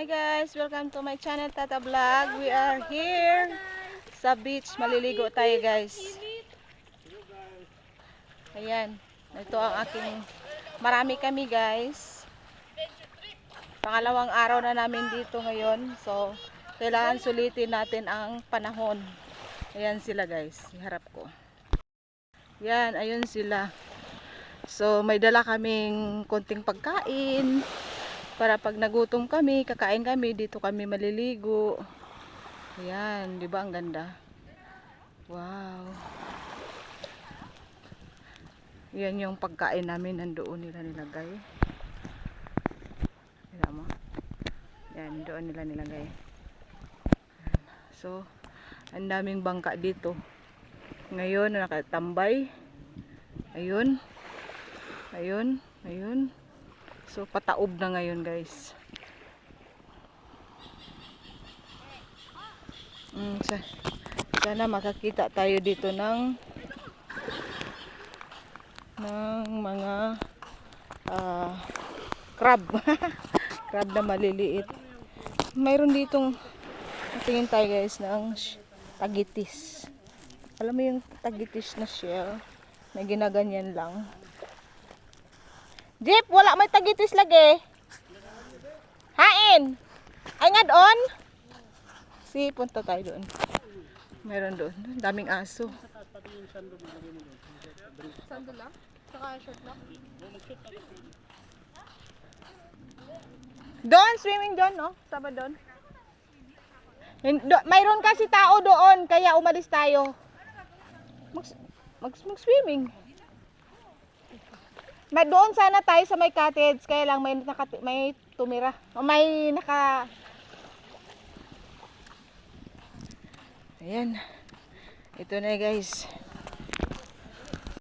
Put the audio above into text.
Hi guys, welcome to my channel Tata Vlog. We are here sa beach. Maliligo tayo guys. Ayan. Ito ang aking marami kami guys. Pangalawang araw na namin dito ngayon. So, kailangan sulitin natin ang panahon. Ayan sila guys. Harap ko. Yan, ayun sila. So, may dala kaming konting pagkain. Para pag nagutom kami, kakain kami, dito kami maliligo. Ayan, di ba ang ganda? Wow. Yan yung pagkain namin nandoon nila nilagay. Kita mo? Yan, doon nila nilagay. So, ang daming bangka dito. Ngayon, nakatambay. Ayun. Ayun. Ayun. So, pataob na ngayon, guys. Mm, sa, sana makakita tayo dito ng ng mga ah, crab. crab na maliliit. Mayroon ditong tingin tayo guys ng tagitis. Alam mo yung tagitis na shell na ginaganyan lang. Jeep, wala may tagitis lagi. Hain. Ay nga doon. Si, punta tayo doon. Meron doon. Daming aso. Sando lang? Saka short lang? Doon, swimming doon, no? Tama doon. Mayroon kasi tao doon, kaya umalis tayo. Mag, mag, mag-swimming. May doon sana tayo sa may cottage, kaya lang may naka, may tumira. O may naka Ayan. Ito na guys.